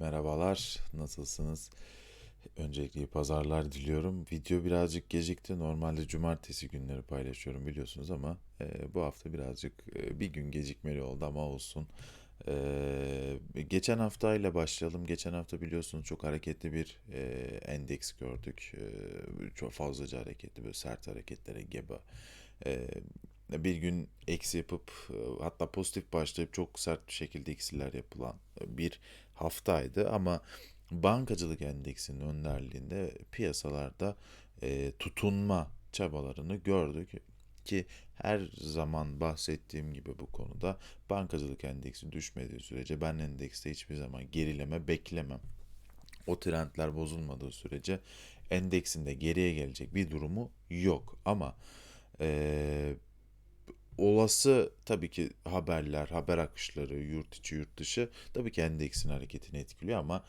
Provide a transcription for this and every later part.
Merhabalar, nasılsınız? Öncelikle iyi pazarlar diliyorum. Video birazcık gecikti. Normalde cumartesi günleri paylaşıyorum biliyorsunuz ama e, bu hafta birazcık e, bir gün gecikmeli oldu ama olsun. E, geçen haftayla başlayalım. Geçen hafta biliyorsunuz çok hareketli bir e, endeks gördük. E, çok fazlaca hareketli, böyle sert hareketlere gebe. E, bir gün eksi yapıp e, hatta pozitif başlayıp çok sert bir şekilde eksiler yapılan e, bir haftaydı. Ama bankacılık endeksinin önderliğinde piyasalarda e, tutunma çabalarını gördük. Ki her zaman bahsettiğim gibi bu konuda bankacılık endeksi düşmediği sürece ben endekste hiçbir zaman gerileme beklemem. O trendler bozulmadığı sürece endeksinde geriye gelecek bir durumu yok. Ama e, olası tabii ki haberler, haber akışları, yurt içi, yurt dışı tabii ki endeksin hareketini etkiliyor ama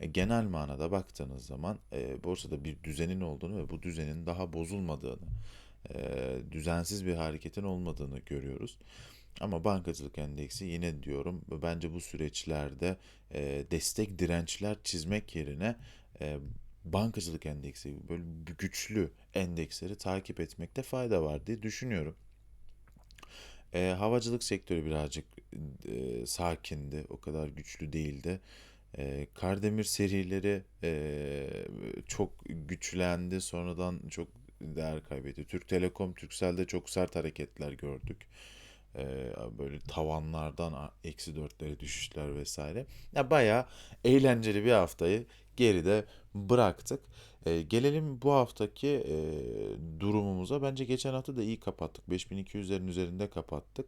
e, genel manada baktığınız zaman e, borsada bir düzenin olduğunu ve bu düzenin daha bozulmadığını, e, düzensiz bir hareketin olmadığını görüyoruz. Ama bankacılık endeksi yine diyorum bence bu süreçlerde e, destek dirençler çizmek yerine e, bankacılık endeksi böyle güçlü endeksleri takip etmekte fayda var diye düşünüyorum. E, havacılık sektörü birazcık e, sakindi, o kadar güçlü değildi. E, Kardemir serileri e, çok güçlendi, sonradan çok değer kaybetti. Türk Telekom, Turkcell'de çok sert hareketler gördük. E, böyle tavanlardan eksi dörtlere düşüşler vesaire. Ya bayağı eğlenceli bir haftayı geride bıraktık. E, gelelim bu haftaki e, durumumuza. Bence geçen hafta da iyi kapattık. 5200'lerin üzerinde kapattık.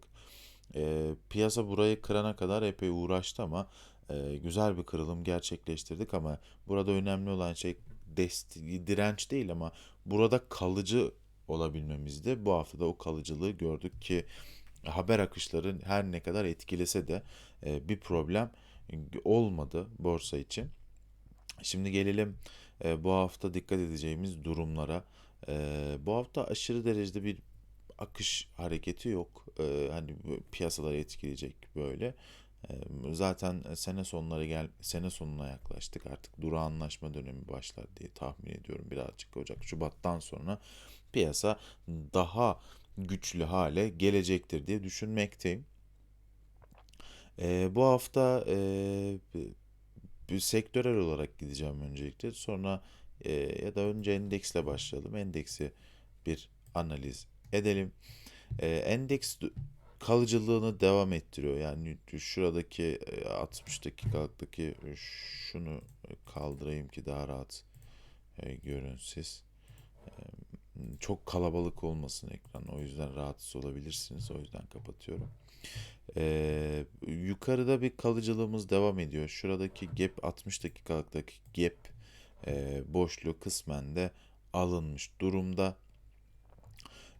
E, piyasa burayı kırana kadar epey uğraştı ama e, güzel bir kırılım gerçekleştirdik ama burada önemli olan şey dest direnç değil ama burada kalıcı olabilmemizdi. Bu hafta da o kalıcılığı gördük ki haber akışları her ne kadar etkilese de e, bir problem olmadı borsa için. Şimdi gelelim e, bu hafta dikkat edeceğimiz durumlara. E, bu hafta aşırı derecede bir akış hareketi yok. E, hani piyasaları etkileyecek böyle. E, zaten sene sonları gel sene sonuna yaklaştık. Artık dura anlaşma dönemi başlar diye tahmin ediyorum birazcık Ocak Şubat'tan sonra piyasa daha güçlü hale gelecektir diye düşünmekteyim. E, bu hafta e, bir sektörel olarak gideceğim öncelikle. Sonra e, ya da önce endeksle başlayalım. Endeksi bir analiz edelim. E, endeks kalıcılığını devam ettiriyor. Yani şuradaki e, 60 dakikalıktaki şunu kaldırayım ki daha rahat e, görün siz. E, çok kalabalık olmasın ekran. O yüzden rahatsız olabilirsiniz. O yüzden kapatıyorum. Ee, yukarıda bir kalıcılığımız devam ediyor. Şuradaki gap 60 dakikalıktaki gap e, boşluğu kısmen de alınmış durumda.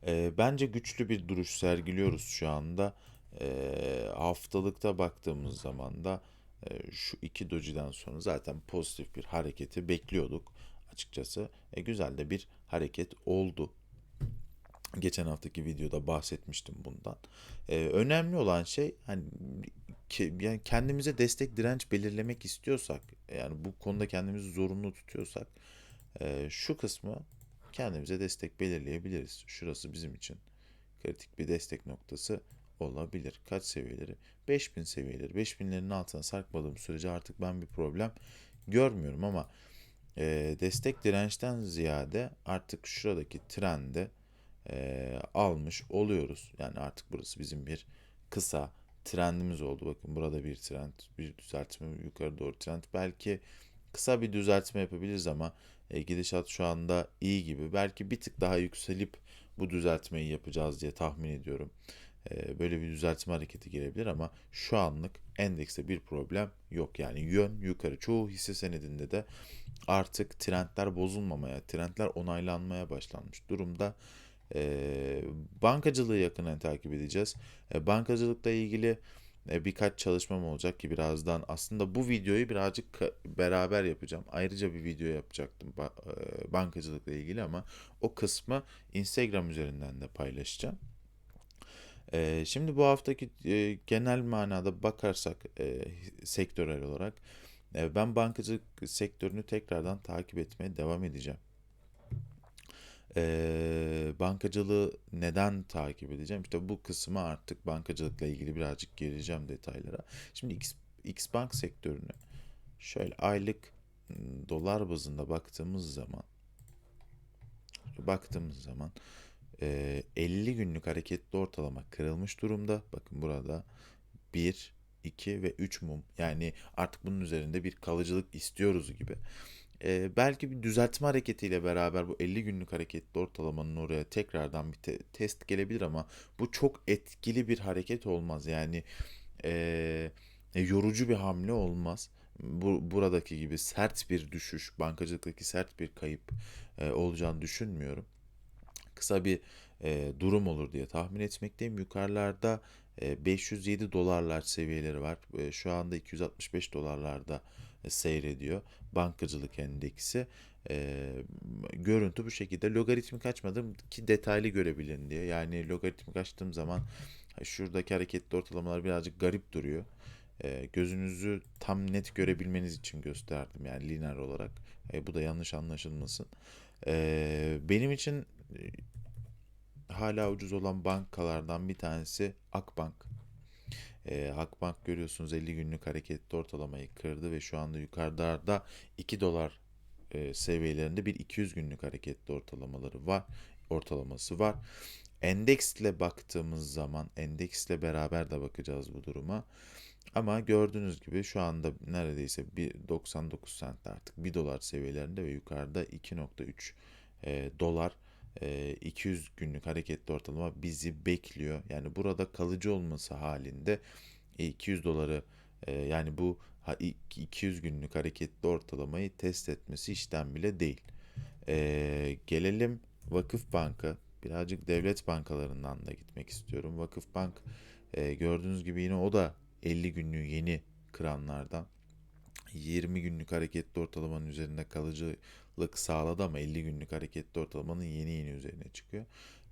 E, bence güçlü bir duruş sergiliyoruz şu anda. E, haftalıkta baktığımız zaman da e, şu iki dojiden sonra zaten pozitif bir hareketi bekliyorduk açıkçası. E, güzel de bir hareket oldu. Geçen haftaki videoda bahsetmiştim bundan. Ee, önemli olan şey hani ki, yani kendimize destek direnç belirlemek istiyorsak yani bu konuda kendimizi zorunlu tutuyorsak e, şu kısmı kendimize destek belirleyebiliriz. Şurası bizim için kritik bir destek noktası olabilir. Kaç seviyeleri? 5000 seviyeleri. 5000'lerin altına sarkmadığım sürece artık ben bir problem görmüyorum ama e, destek dirençten ziyade artık şuradaki trende e, almış oluyoruz. Yani artık burası bizim bir kısa trendimiz oldu. Bakın burada bir trend, bir düzeltme, yukarı doğru trend. Belki kısa bir düzeltme yapabiliriz ama e, gidişat şu anda iyi gibi. Belki bir tık daha yükselip bu düzeltmeyi yapacağız diye tahmin ediyorum. E, böyle bir düzeltme hareketi gelebilir ama şu anlık endekste bir problem yok. Yani yön yukarı. Çoğu hisse senedinde de artık trendler bozulmamaya, trendler onaylanmaya başlanmış durumda. E, bankacılığı yakından takip edeceğiz. E, bankacılıkla ilgili e, birkaç çalışmam olacak ki birazdan aslında bu videoyu birazcık beraber yapacağım. Ayrıca bir video yapacaktım ba- e, bankacılıkla ilgili ama o kısmı Instagram üzerinden de paylaşacağım. E, şimdi bu haftaki e, genel manada bakarsak e, sektörel olarak ben bankacılık sektörünü tekrardan takip etmeye devam edeceğim. E, bankacılığı neden takip edeceğim? İşte bu kısmı artık bankacılıkla ilgili birazcık gireceğim detaylara. Şimdi X, X Bank sektörünü şöyle aylık m, dolar bazında baktığımız zaman baktığımız zaman e, 50 günlük hareketli ortalama kırılmış durumda. Bakın burada 1, 2 ve 3 mum. Yani artık bunun üzerinde bir kalıcılık istiyoruz gibi. E, belki bir düzeltme hareketiyle beraber bu 50 günlük hareketli ortalamanın oraya tekrardan bir te- test gelebilir ama bu çok etkili bir hareket olmaz. Yani e, yorucu bir hamle olmaz. Bu, buradaki gibi sert bir düşüş, bankacılıktaki sert bir kayıp e, olacağını düşünmüyorum kısa bir e, durum olur diye tahmin etmekteyim. Yukarılarda e, 507 dolarlar seviyeleri var. E, şu anda 265 dolarlarda seyrediyor. Bankacılık endeksi. E, görüntü bu şekilde. Logaritmik açmadım ki detaylı görebilin diye. Yani logaritmik açtığım zaman şuradaki hareketli ortalamalar birazcık garip duruyor. E, gözünüzü tam net görebilmeniz için gösterdim yani lineer olarak. E, bu da yanlış anlaşılmasın. E, benim için e, hala ucuz olan bankalardan bir tanesi Akbank. Ee, Akbank görüyorsunuz 50 günlük hareketli ortalamayı kırdı ve şu anda yukarıda 2 dolar e, seviyelerinde bir 200 günlük hareketli ortalamaları var. Ortalaması var. Endeksle baktığımız zaman endeksle beraber de bakacağız bu duruma. Ama gördüğünüz gibi şu anda neredeyse bir 99 cent artık 1 dolar seviyelerinde ve yukarıda 2.3 e, dolar e, 200 günlük hareketli ortalama bizi bekliyor. Yani burada kalıcı olması halinde e, 200 doları e, yani bu ha- i- 200 günlük hareketli ortalamayı test etmesi işten bile değil. E, gelelim Vakıf Bank'a. Birazcık devlet bankalarından da gitmek istiyorum. Vakıf Bank e, gördüğünüz gibi yine o da 50 günlüğü yeni kıranlardan. 20 günlük hareketli ortalamanın üzerinde kalıcılık sağladı ama 50 günlük hareketli ortalamanın yeni yeni üzerine çıkıyor.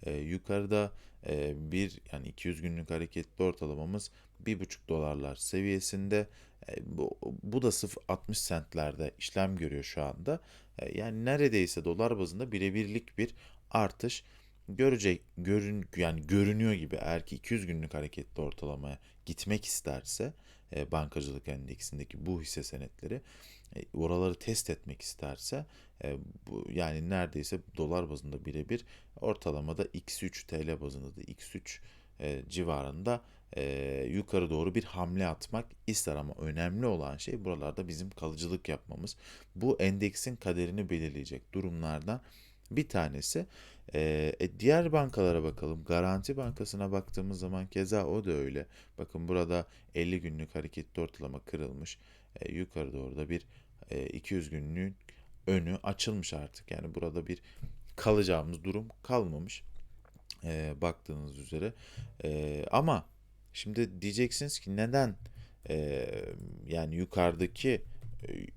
Ee, yukarıda e, bir yani 200 günlük hareketli ortalamamız 1,5 dolarlar seviyesinde. E, bu, bu da 0.60 centlerde işlem görüyor şu anda. E, yani neredeyse dolar bazında birebirlik bir artış görecek görün yani görünüyor gibi eğer ki 200 günlük hareketli ortalamaya gitmek isterse e, bankacılık endeksindeki bu hisse senetleri e, oraları test etmek isterse e, bu yani neredeyse dolar bazında birebir ortalamada x3 TL bazında da x3 e, civarında yukarı doğru bir hamle atmak ister ama önemli olan şey buralarda bizim kalıcılık yapmamız. Bu endeksin kaderini belirleyecek durumlardan bir tanesi. E, diğer bankalara bakalım. Garanti Bankası'na baktığımız zaman keza o da öyle. Bakın burada 50 günlük hareketli ortalama kırılmış. E, yukarı doğru da bir e, 200 günlük önü açılmış artık. Yani burada bir kalacağımız durum kalmamış. E, baktığınız üzere. E, ama şimdi diyeceksiniz ki neden e, yani yukarıdaki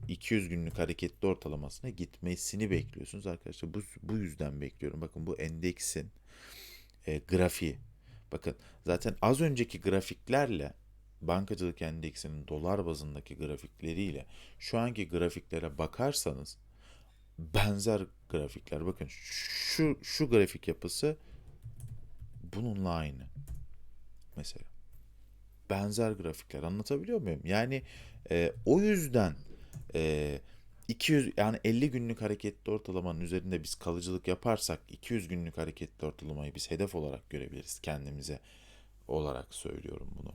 200 günlük hareketli ortalamasına gitmesini bekliyorsunuz arkadaşlar. Bu, bu yüzden bekliyorum. Bakın bu endeksin e, grafiği. Bakın zaten az önceki grafiklerle bankacılık endeksinin dolar bazındaki grafikleriyle şu anki grafiklere bakarsanız benzer grafikler. Bakın şu şu grafik yapısı bununla aynı mesela. Benzer grafikler anlatabiliyor muyum? Yani e, o yüzden e, 200 yani 50 günlük hareketli ortalamanın üzerinde biz kalıcılık yaparsak 200 günlük hareketli ortalamayı biz hedef olarak görebiliriz kendimize olarak söylüyorum bunu.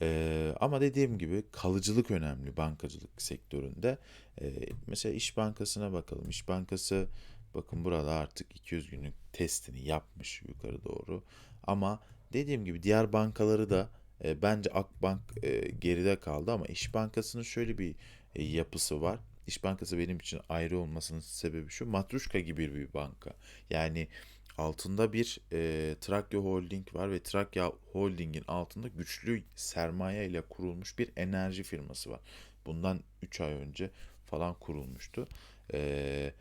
Ee, ama dediğim gibi kalıcılık önemli bankacılık sektöründe. Ee, mesela İş Bankası'na bakalım. İş Bankası bakın burada artık 200 günlük testini yapmış yukarı doğru. Ama dediğim gibi diğer bankaları da e, bence Akbank e, geride kaldı ama İş Bankası'nın şöyle bir e, yapısı var. İş Bankası benim için ayrı olmasının sebebi şu. Matruşka gibi bir banka. Yani altında bir e, Trakya Holding var ve Trakya Holding'in altında güçlü sermaye ile kurulmuş bir enerji firması var. Bundan 3 ay önce falan kurulmuştu. E,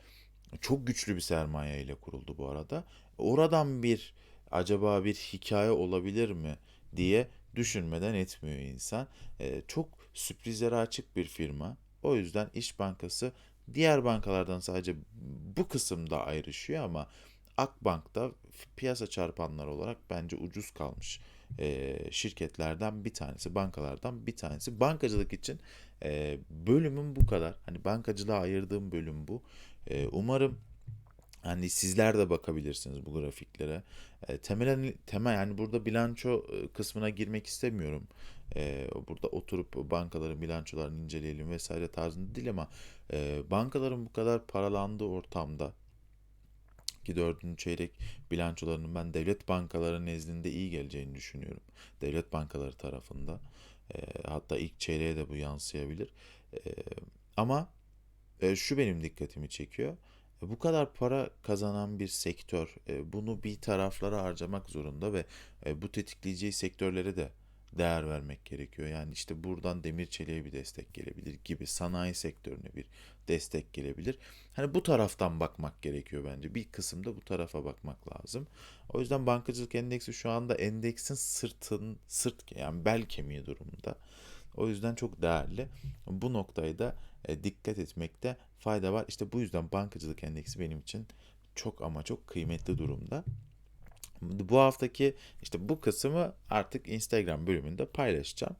çok güçlü bir sermaye ile kuruldu bu arada. Oradan bir acaba bir hikaye olabilir mi diye düşünmeden etmiyor insan. E, çok sürprizlere açık bir firma. O yüzden İş Bankası diğer bankalardan sadece bu kısımda ayrışıyor ama Akbank'ta piyasa çarpanları olarak bence ucuz kalmış e, şirketlerden bir tanesi, bankalardan bir tanesi. Bankacılık için e, bölümüm bu kadar. Hani bankacılığa ayırdığım bölüm bu. E, umarım Hani sizler de bakabilirsiniz bu grafiklere. E, temel temel yani burada bilanço e, kısmına girmek istemiyorum. E, burada oturup bankaların bilançolarını inceleyelim vesaire tarzında değil ama e, bankaların bu kadar paralandığı ortamda ki dördüncü çeyrek bilançolarının ben devlet bankaları nezdinde iyi geleceğini düşünüyorum. Devlet bankaları tarafında. E, hatta ilk çeyreğe de bu yansıyabilir. E, ama e, şu benim dikkatimi çekiyor. Bu kadar para kazanan bir sektör e, bunu bir taraflara harcamak zorunda ve e, bu tetikleyeceği sektörlere de değer vermek gerekiyor. Yani işte buradan demir çeliğe bir destek gelebilir gibi sanayi sektörüne bir destek gelebilir. Hani bu taraftan bakmak gerekiyor bence. Bir kısımda bu tarafa bakmak lazım. O yüzden bankacılık endeksi şu anda endeksin sırtın sırt yani bel kemiği durumunda. O yüzden çok değerli. Bu noktayı da e, dikkat etmekte fayda var. İşte bu yüzden bankacılık endeksi benim için çok ama çok kıymetli durumda. Bu haftaki işte bu kısmı artık Instagram bölümünde paylaşacağım.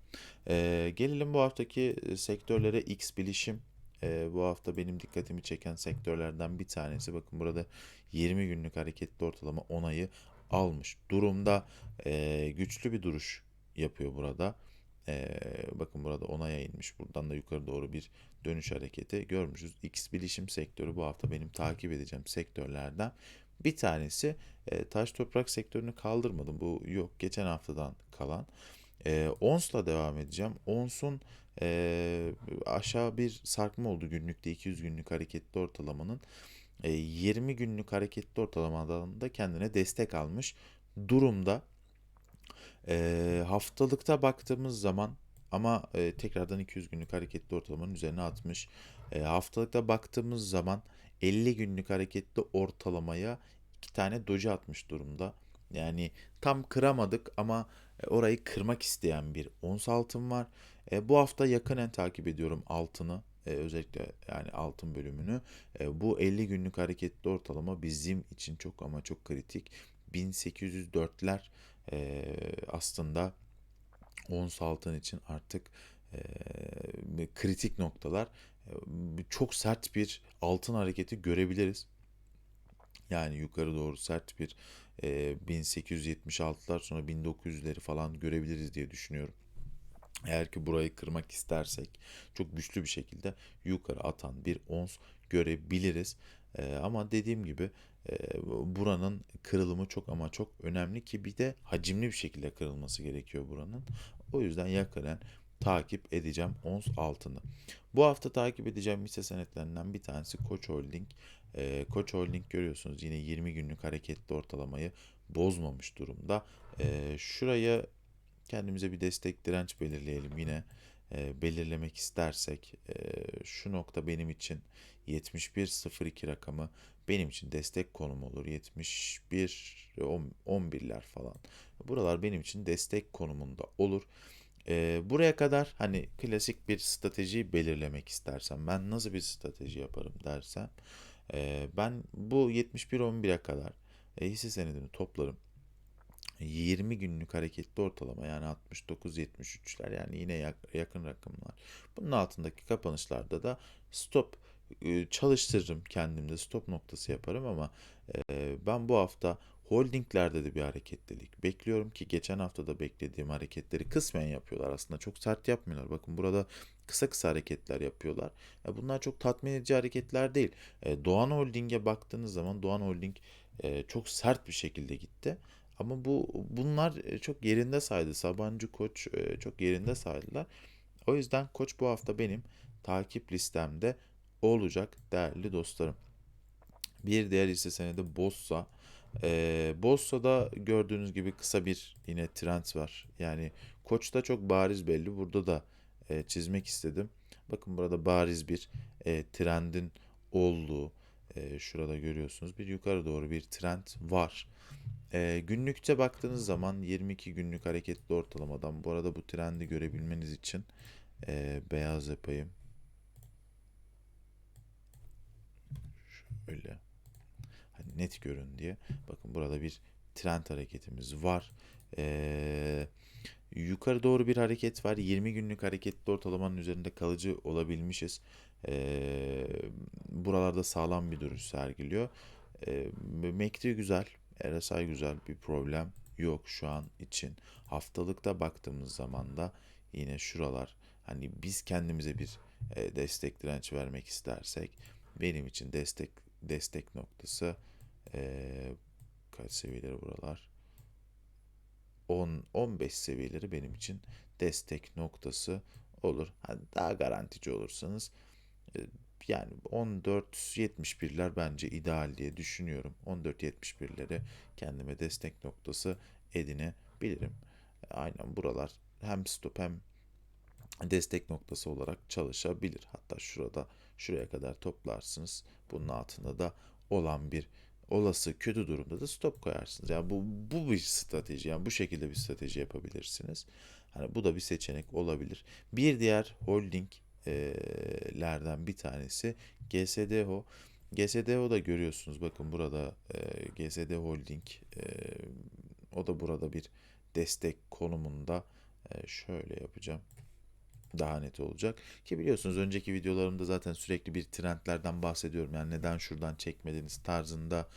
E, gelelim bu haftaki sektörlere X bilişim. e, bu hafta benim dikkatimi çeken sektörlerden bir tanesi. Bakın burada 20 günlük hareketli ortalama onayı almış durumda. E, güçlü bir duruş yapıyor burada. Ee, bakın burada onaya inmiş. Buradan da yukarı doğru bir dönüş hareketi görmüşüz. X bilişim sektörü bu hafta benim takip edeceğim sektörlerden bir tanesi. E, taş toprak sektörünü kaldırmadım. Bu yok. Geçen haftadan kalan. E, ONS'la devam edeceğim. ONS'un e, aşağı bir sarkma oldu günlükte 200 günlük hareketli ortalamanın. E, 20 günlük hareketli ortalamadan da kendine destek almış durumda. Eee, haftalıkta baktığımız zaman ama e, tekrardan 200 günlük hareketli ortalamanın üzerine atmış. E, haftalıkta baktığımız zaman 50 günlük hareketli ortalamaya iki tane doji atmış durumda. Yani tam kıramadık ama e, orayı kırmak isteyen bir ons altın var. E, bu hafta yakinen takip ediyorum altını. E, özellikle yani altın bölümünü. E, bu 50 günlük hareketli ortalama bizim için çok ama çok kritik. 1804'ler e, aslında ons altın için artık e, kritik noktalar. E, çok sert bir altın hareketi görebiliriz. Yani yukarı doğru sert bir e, 1876'lar sonra 1900'leri falan görebiliriz diye düşünüyorum. Eğer ki burayı kırmak istersek çok güçlü bir şekilde yukarı atan bir ons görebiliriz. Ee, ama dediğim gibi e, buranın kırılımı çok ama çok önemli ki bir de hacimli bir şekilde kırılması gerekiyor buranın. O yüzden yakinen takip edeceğim ons altını. Bu hafta takip edeceğim hisse senetlerinden bir tanesi Koç Holding. Ee, Koç Holding görüyorsunuz yine 20 günlük hareketli ortalamayı bozmamış durumda. Ee, şuraya kendimize bir destek direnç belirleyelim yine belirlemek istersek şu nokta benim için 71.02 rakamı. Benim için destek konum olur. 71 10 11'ler falan. Buralar benim için destek konumunda olur. E, buraya kadar hani klasik bir strateji belirlemek istersem ben nasıl bir strateji yaparım dersem e, ben bu 71-11'e kadar e, hisse senedini toplarım. 20 günlük hareketli ortalama yani 69-73'ler yani yine yakın rakamlar. Bunun altındaki kapanışlarda da stop çalıştırırım kendimde stop noktası yaparım ama e, ben bu hafta holdinglerde de bir hareketlilik bekliyorum ki geçen hafta da beklediğim hareketleri kısmen yapıyorlar aslında çok sert yapmıyorlar. Bakın burada kısa kısa hareketler yapıyorlar. E, bunlar çok tatmin edici hareketler değil. Doğan Holding'e baktığınız zaman Doğan Holding çok sert bir şekilde gitti. Ama bu bunlar e, çok yerinde saydı. Sabancı Koç e, çok yerinde saydılar. O yüzden Koç bu hafta benim takip listemde olacak değerli dostlarım. Bir diğer hisse senedi Bossa. Ee, Bossa'da gördüğünüz gibi kısa bir yine trend var. Yani Koç'ta çok bariz belli. Burada da e, çizmek istedim. Bakın burada bariz bir e, trendin olduğu e, şurada görüyorsunuz. Bir yukarı doğru bir trend var. E, günlükte baktığınız zaman 22 günlük hareketli ortalamadan bu arada bu trendi görebilmeniz için Ee, beyaz yapayım. Şöyle. Hani net görün diye. Bakın burada bir trend hareketimiz var. Ee, yukarı doğru bir hareket var. 20 günlük hareketli ortalamanın üzerinde kalıcı olabilmişiz. Ee, buralarda sağlam bir duruş sergiliyor. Ee, MACD güzel. RSI güzel. Bir problem yok şu an için. Haftalıkta baktığımız zaman da yine şuralar hani biz kendimize bir e, destek direnç vermek istersek benim için destek destek noktası e, kaç seviyeleri buralar? 10 15 seviyeleri benim için destek noktası olur. Hani daha garantici olursanız e, yani 14.71'ler bence ideal diye düşünüyorum. 14.71'leri kendime destek noktası edinebilirim. Aynen buralar hem stop hem destek noktası olarak çalışabilir. Hatta şurada şuraya kadar toplarsınız. Bunun altında da olan bir olası kötü durumda da stop koyarsınız. Yani bu bu bir strateji. Yani bu şekilde bir strateji yapabilirsiniz. Hani bu da bir seçenek olabilir. Bir diğer holdinglerden bir tanesi GSDHO. GSDHO da görüyorsunuz. Bakın burada GSD Holding o da burada bir destek konumunda. Şöyle yapacağım daha net olacak. Ki biliyorsunuz önceki videolarımda zaten sürekli bir trendlerden bahsediyorum. Yani neden şuradan çekmediniz tarzında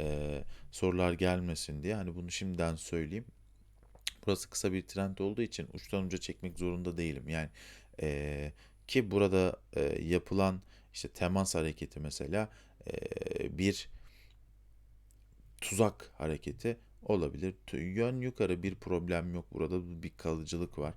e, sorular gelmesin diye. Hani bunu şimdiden söyleyeyim. Burası kısa bir trend olduğu için uçtan uca çekmek zorunda değilim. Yani e, ki burada e, yapılan işte temas hareketi mesela e, bir tuzak hareketi olabilir. Yön yukarı bir problem yok. Burada bir kalıcılık var.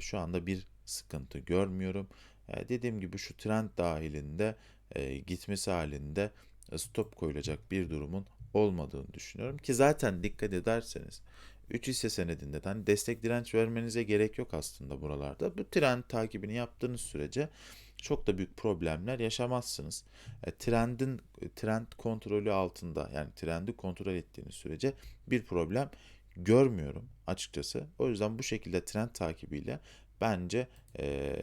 Şu anda bir sıkıntı görmüyorum. E, dediğim gibi şu trend dahilinde e, gitmesi halinde stop koyulacak bir durumun olmadığını düşünüyorum. Ki zaten dikkat ederseniz 3 hisse senedinden destek direnç vermenize gerek yok aslında buralarda. Bu trend takibini yaptığınız sürece çok da büyük problemler yaşamazsınız. E, trendin trend kontrolü altında yani trendi kontrol ettiğiniz sürece bir problem görmüyorum açıkçası. O yüzden bu şekilde trend takibiyle bence e,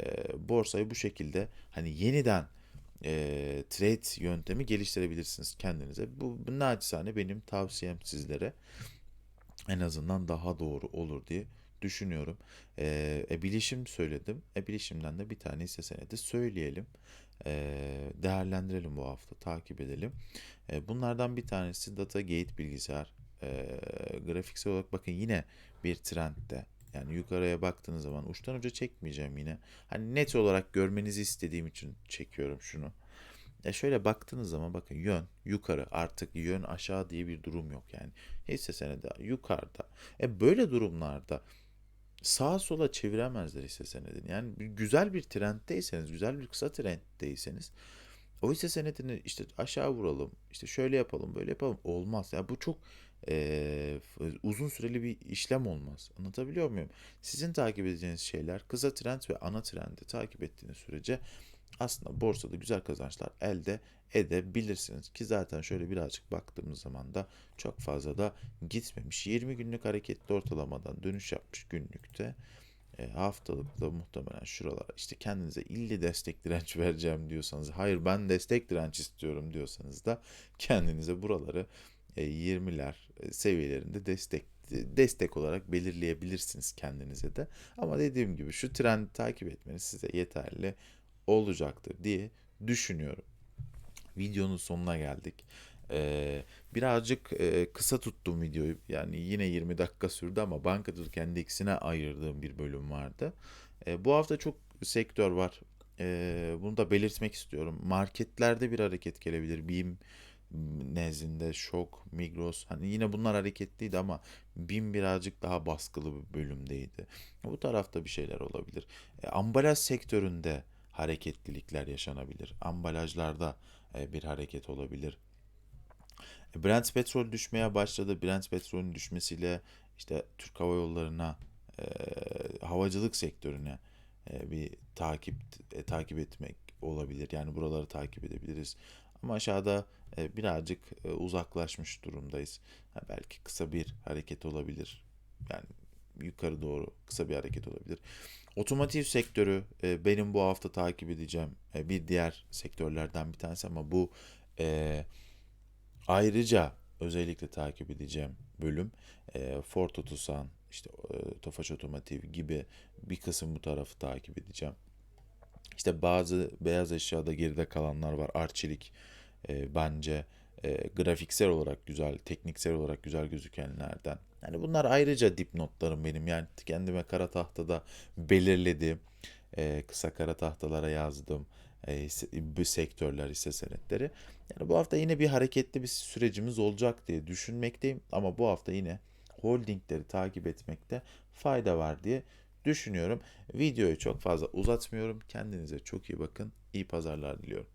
borsayı bu şekilde hani yeniden e, trade yöntemi geliştirebilirsiniz kendinize. Bu, bu naçizane benim tavsiyem sizlere. En azından daha doğru olur diye düşünüyorum. E, e, bilişim söyledim. E, bilişimden de bir tane hisse senedi söyleyelim. E, değerlendirelim bu hafta, takip edelim. E, bunlardan bir tanesi Datagate bilgisayar. E, grafiksel olarak bakın yine bir trendde. Yani yukarıya baktığınız zaman uçtan uca çekmeyeceğim yine. Hani net olarak görmenizi istediğim için çekiyorum şunu. E şöyle baktığınız zaman bakın yön yukarı artık yön aşağı diye bir durum yok yani. Hisse senedi yukarıda. E böyle durumlarda sağa sola çeviremezler hisse senedini. Yani güzel bir trenddeyseniz, güzel bir kısa trenddeyseniz o hisse senedini işte aşağı vuralım, işte şöyle yapalım, böyle yapalım olmaz. Ya bu çok f- uzun süreli bir işlem olmaz. Anlatabiliyor muyum? Sizin takip edeceğiniz şeyler kısa trend ve ana trendi takip ettiğiniz sürece aslında borsada güzel kazançlar elde edebilirsiniz. Ki zaten şöyle birazcık baktığımız zaman da çok fazla da gitmemiş. 20 günlük hareketli ortalamadan dönüş yapmış günlükte. E, haftalıkta muhtemelen şuralara işte kendinize illi destek direnç vereceğim diyorsanız hayır ben destek direnç istiyorum diyorsanız da kendinize buraları e, 20'ler e, seviyelerinde destek destek olarak belirleyebilirsiniz kendinize de. Ama dediğim gibi şu trendi takip etmeniz size yeterli olacaktır diye düşünüyorum. Videonun sonuna geldik. Ee, birazcık e, kısa tuttum videoyu. Yani yine 20 dakika sürdü ama bankacılık endeksine ayırdığım bir bölüm vardı. E, bu hafta çok sektör var. E, bunu da belirtmek istiyorum. Marketlerde bir hareket gelebilir. BİM nezdinde Şok, Migros hani yine bunlar hareketliydi ama BİM birazcık daha baskılı bir bölümdeydi. Bu tarafta bir şeyler olabilir. E, ambalaj sektöründe hareketlilikler yaşanabilir. Ambalajlarda e, bir hareket olabilir. E, Brent petrol düşmeye başladı. Brent petrolün düşmesiyle işte Türk Hava Yolları'na, e, havacılık sektörüne e, bir takip e, takip etmek olabilir. Yani buraları takip edebiliriz. Ama aşağıda e, birazcık e, uzaklaşmış durumdayız. Belki kısa bir hareket olabilir. Yani yukarı doğru kısa bir hareket olabilir. Otomotiv sektörü e, benim bu hafta takip edeceğim bir diğer sektörlerden bir tanesi ama bu ayrıca özellikle takip edeceğim bölüm Ford Otosan, işte Tofaş Otomotiv gibi bir kısım bu tarafı takip edeceğim. İşte bazı beyaz eşyada geride kalanlar var. Arçelik e, bence e, grafiksel olarak güzel, tekniksel olarak güzel gözükenlerden. Yani bunlar ayrıca dipnotlarım benim. Yani kendime kara tahtada belirledim. E, kısa kara tahtalara yazdım. E, bu sektörler, hisse senetleri. Yani bu hafta yine bir hareketli bir sürecimiz olacak diye düşünmekteyim. Ama bu hafta yine holdingleri takip etmekte fayda var diye düşünüyorum. Videoyu çok fazla uzatmıyorum. Kendinize çok iyi bakın. İyi pazarlar diliyorum.